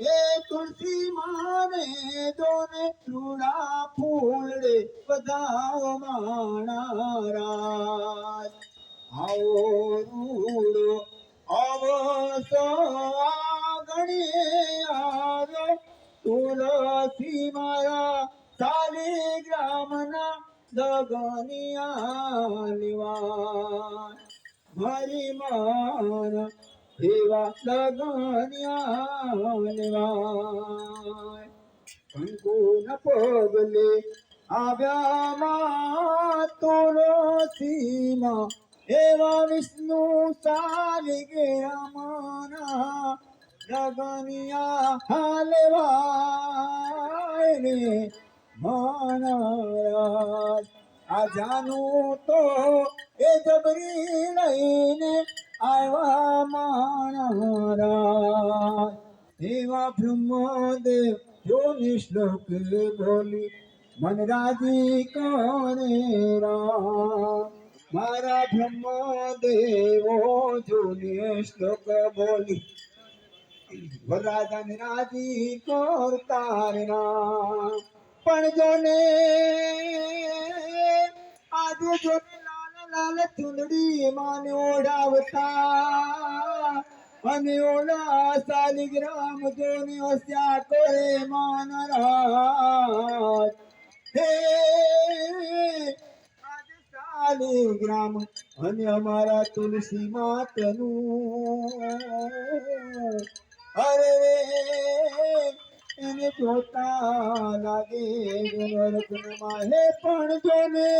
એ તુલસી માને દોને ચૂડા ફૂલડે બધાઓ માણા રાજ આવો રૂડો અવસો આગણે આવ્યો તુલસી મારા શાલિગ્રામના દગનિયા નિવાસ. ભરી માન એવા લગનિયા લેવા કંકુન પગલે આવ્યા માં તુલસીમાં એવા વિષ્ણુ શાલિગ્રામના લગનિયા હાલવાય રે મહારાજ આ જાનું તો એ જબરી લઈને આવ્યા મહારાજ એવા બ્રહ્મદેવ જો નિશ્લોક બોલી, મન રાજી કરે રામ. મારા બ્રહ્મદેવો જો નિશ્લોક બોલી, વરરાજાને રાજી કરતા રામ. પણ જોને, આજે જોને લાલ ચુંદડી માં ઓઢાવતા. અને ઓલા શાલિગ્રામ જોની હસ્યા કરે માન રાજ. હે શાલિગ્રામ અને અમારા તુલસી માતનું. અરે એને જોતા લાગે નરકમાં હે પણ જોને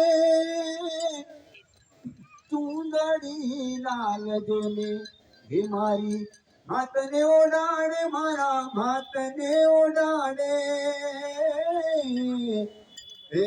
ચૂંદડી લાલ જોને હે મારી માતને ઓડાડે મારા માતને ઓડાડે હે